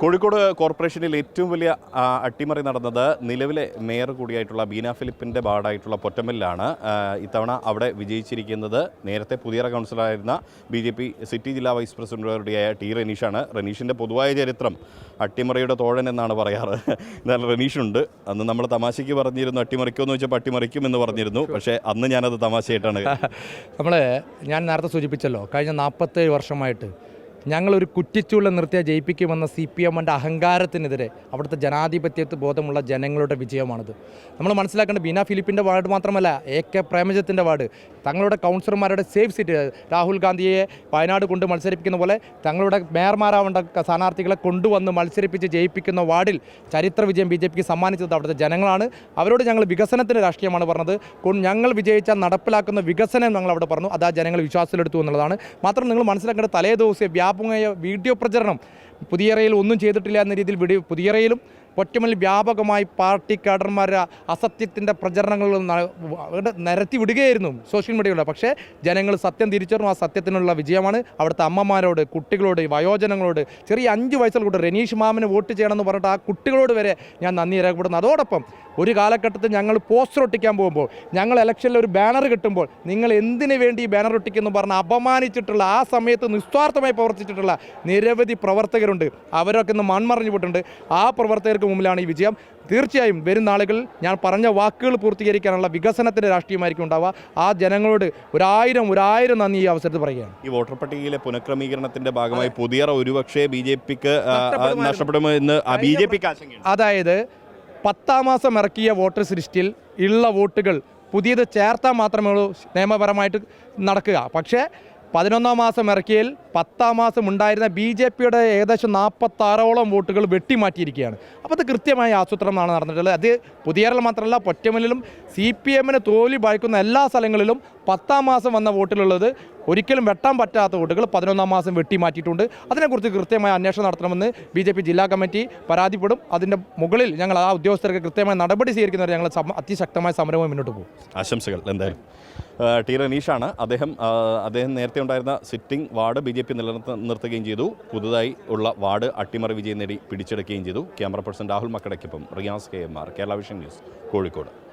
കോഴിക്കോട് കോർപ്പറേഷനിൽ ഏറ്റവും വലിയ അട്ടിമറി നടന്നത് നിലവിലെ മേയർ കൂടിയായിട്ടുള്ള ബീന ഫിലിപ്പിന്റെ വാർഡായിട്ടുള്ള പൊറ്റമ്മലിലാണ്. ഇത്തവണ അവിടെ വിജയിച്ചിരിക്കുന്നത് നേരത്തെ പുതിയറ കൗൺസിലറായിരുന്ന ബി ജെ പി സിറ്റി ജില്ലാ വൈസ് പ്രസിഡന്റുകൂടിയായ ടി റനീഷാണ്. റനീഷിന്റെ പൊതുവായ ചരിത്രം അട്ടിമറിയുടെ തോഴൻ എന്നാണ് പറയാറ്. എന്നാൽ റനീഷുണ്ട്. അന്ന് നമ്മൾ തമാശയ്ക്ക് പറഞ്ഞിരുന്നു അട്ടിമറിക്കുമെന്ന് വെച്ചാൽ അട്ടിമറിക്കും എന്ന് പറഞ്ഞിരുന്നു. പക്ഷേ അന്ന് ഞാനത് തമാശയായിട്ടാണ് നമ്മൾ ഞാൻ നേരത്തെ സൂചിപ്പിച്ചല്ലോ കഴിഞ്ഞ നാൽപ്പത്തേഴ് വർഷമായിട്ട് ഞങ്ങളൊരു കുറ്റിച്ചുള്ള നിർത്തിയ ജയിപ്പിക്കുമെന്ന സി പി എമ്മിന്റെ അഹങ്കാരത്തിനെതിരെ അവിടുത്തെ ജനാധിപത്യത്തെ ബോധമുള്ള ജനങ്ങളുടെ വിജയമാണിത്. നമ്മൾ മനസ്സിലാക്കേണ്ട ബീന ഫിലിപ്പിന്റെ വാർഡ് മാത്രമല്ല എ കെ പ്രേമജത്തിന്റെ വാർഡ്. തങ്ങളുടെ കൗൺസിലർമാരുടെ സേഫ് സീറ്റ് രാഹുൽ ഗാന്ധിയെ വയനാട് കൊണ്ട് മത്സരിപ്പിക്കുന്ന പോലെ തങ്ങളുടെ മേയർമാരാവേണ്ട സ്ഥാനാർത്ഥികളെ കൊണ്ടുവന്ന് മത്സരിപ്പിച്ച് ജയിപ്പിക്കുന്ന വാർഡിൽ ചരിത്ര വിജയം ബി ജെ പിക്ക് സമ്മാനിച്ചത് അവിടുത്തെ ജനങ്ങളാണ്. അവരോട് ഞങ്ങൾ വികസനത്തിന്റെ രാഷ്ട്രീയമാണ് പറഞ്ഞത്. ഞങ്ങൾ വിജയിച്ചാൽ നടപ്പിലാക്കുന്ന വികസനം ഞങ്ങൾ അവിടെ പറഞ്ഞു. അത് ആ ജനങ്ങൾ വിശ്വാസത്തിലെടുത്തു എന്നുള്ളതാണ്. മാത്രം നിങ്ങൾ മനസ്സിലാക്കേണ്ട തലേ ദിവസം വ്യാപകമായ വീഡിയോ പ്രചരണം. പുതിയറയിൽ ഒന്നും ചെയ്തിട്ടില്ല എന്ന രീതിയിൽ വീഡിയോ പുതിയറയിലും ഒറ്റമൽ വ്യാപകമായി പാർട്ടി കാഡർമാരുടെ അസത്യത്തിന്റെ പ്രചരണങ്ങൾ നിരത്തി വിടുകയായിരുന്നു സോഷ്യൽ മീഡിയയിലൂടെ. പക്ഷേ ജനങ്ങൾ സത്യം തിരിച്ചറിഞ്ഞു. ആ സത്യത്തിനുള്ള വിജയമാണ് അവിടുത്തെ അമ്മമാരോട് കുട്ടികളോട് വയോജനങ്ങളോട്. ചെറിയ അഞ്ച് വയസ്സുള്ള കുട്ടി രനീഷ് മാമിന് വോട്ട് ചെയ്യണമെന്ന് പറഞ്ഞിട്ട് ആ കുട്ടികളോട് വരെ ഞാൻ നന്ദി രേഖപ്പെടുന്നു അതോടൊപ്പം ഒരു കാലഘട്ടത്തിൽ ഞങ്ങൾ പോസ്റ്റർ ഒട്ടിക്കാൻ പോകുമ്പോൾ ഞങ്ങൾ ഇലക്ഷനിൽ ഒരു ബാനർ കിട്ടുമ്പോൾ നിങ്ങൾ എന്തിനു വേണ്ടി ഈ ബാനർ ഒട്ടിക്കുന്നു പറഞ്ഞ് അപമാനിച്ചിട്ടുള്ള ആ സമയത്ത് നിസ്വാർത്ഥമായി പ്രവർത്തിച്ചിട്ടുള്ള നിരവധി പ്രവർത്തകരുണ്ട്. അവരൊക്കെ ഇന്ന് മൺമറഞ്ഞു പോയിട്ടുണ്ട്. ആ പ്രവർത്തകർക്ക് മുമ്പിലാണ് ഈ വിജയം. തീർച്ചയായും വരും നാളുകളിൽ ഞാൻ പറഞ്ഞ വാക്കുകൾ പൂർത്തീകരിക്കാനുള്ള വികസനത്തിന്റെ രാഷ്ട്രീയമായിരിക്കും ഉണ്ടാവുക. ആ ജനങ്ങളോട് ഒരായിരം ഒരായിരം നന്ദി ഈ അവസരത്തിൽ പറയുകയാണ്. ഈ വോട്ടർ പട്ടികയിലെ പുനഃക്രമീകരണത്തിന്റെ ഭാഗമായി പുതിയ ഒരുപക്ഷേ ബി ജെ പിക്ക് നഷ്ടപ്പെടുമെന്ന് ബി ജെ പിക്ക് അതായത് പത്താം മാസം ഇറക്കിയ വോട്ടർ ലിസ്റ്റിൽ ഉള്ള വോട്ടുകൾ പുതിയത് ചേർത്താൽ മാത്രമേ ഉള്ളൂ നിയമപരമായിട്ട് നടക്കുക. പക്ഷേ പതിനൊന്നാം മാസം ഇറക്കിയതിൽ പത്താം മാസം ഉണ്ടായിരുന്ന ബി ജെ പിയുടെ ഏകദേശം നാൽപ്പത്താറോളം വോട്ടുകൾ വെട്ടിമാറ്റിയിരിക്കുകയാണ്. അപ്പോൾ അത് കൃത്യമായ ആസൂത്രണമാണ് നടന്നിട്ടുള്ളത്. അത് പുതിയറൽ മാത്രമല്ല പൊറ്റമലിലും സി പി എമ്മിന് തോൽവി ഭയക്കുന്ന എല്ലാ സ്ഥലങ്ങളിലും പത്താം മാസം വന്ന വോട്ടിലുള്ളത് ഒരിക്കലും വെട്ടാൻ പറ്റാത്ത വോട്ടുകൾ പതിനൊന്നാം മാസം വെട്ടി മാറ്റിയിട്ടുണ്ട് അതിനെക്കുറിച്ച് കൃത്യമായ അന്വേഷണം നടത്തണമെന്ന് ബി ജെ പി ജില്ലാ കമ്മിറ്റി പരാതിപ്പെടും. അതിന്റെ മുകളിൽ ഞങ്ങൾ ആ ഉദ്യോഗസ്ഥർക്ക് കൃത്യമായ നടപടി സ്വീകരിക്കുന്നവരെ ഞങ്ങൾ അതിശക്തമായ സമരവുമായി മുന്നോട്ട് പോകും. ആശംസകൾ എന്തായാലും. ടി. റനീഷാണ് അദ്ദേഹം അദ്ദേഹം നേരത്തെ ഉണ്ടായിരുന്ന sitting ward B J P നിലനിർത്ത നിർത്തുകയും ചെയ്തു. പുതുതായി ഉള്ള വാർഡ് അട്ടിമറി വിജയം നേടി പിടിച്ചെടുക്കുകയും ചെയ്തു. Camera person Rahul മക്കടയ്ക്കൊപ്പം Riyas K M R Kerala vision news Kozhikode.